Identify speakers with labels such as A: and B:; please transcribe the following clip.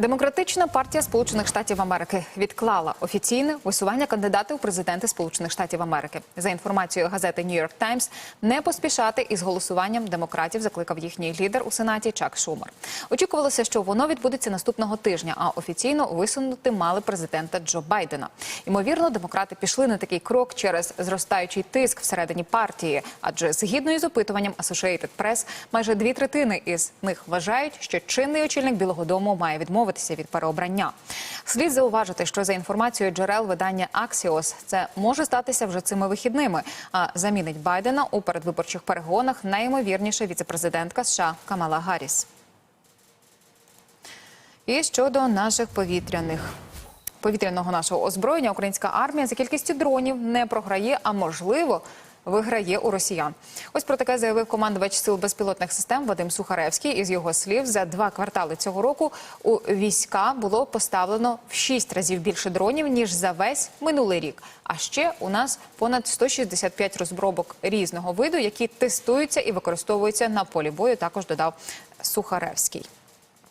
A: Демократична партія Сполучених Штатів Америки відклала офіційне висування кандидата у президенти Сполучених Штатів Америки. За інформацією газети York Times, не поспішати із голосуванням демократів закликав їхній лідер у сенаті Чак Шумер. Очікувалося, що воно відбудеться наступного тижня, а офіційно висунути мали президента Джо Байдена. Ймовірно, демократи пішли на такий крок через зростаючий тиск всередині партії, адже згідно із опитуванням Associated Press, майже дві третини із них вважають, що чинний очільник Білого Дому має відмовитися від переобрання. Слід зауважити, що за інформацією джерел видання Axios, це може статися вже цими вихідними. А замінить Байдена у передвиборчих перегонах найімовірніше віцепрезидентка США Камала Гарріс. І щодо наших повітряних. Повітряного нашого озброєння українська армія за кількістю дронів не програє, а можливо виграє у росіян. Ось про таке заявив командувач сил безпілотних систем Вадим Сухаревський. Із його слів, за два квартали цього року у війська було поставлено в шість разів більше дронів ніж за весь минулий рік. А ще у нас понад 165 розробок різного виду, які тестуються і використовуються на полі бою. Також додав Сухаревський.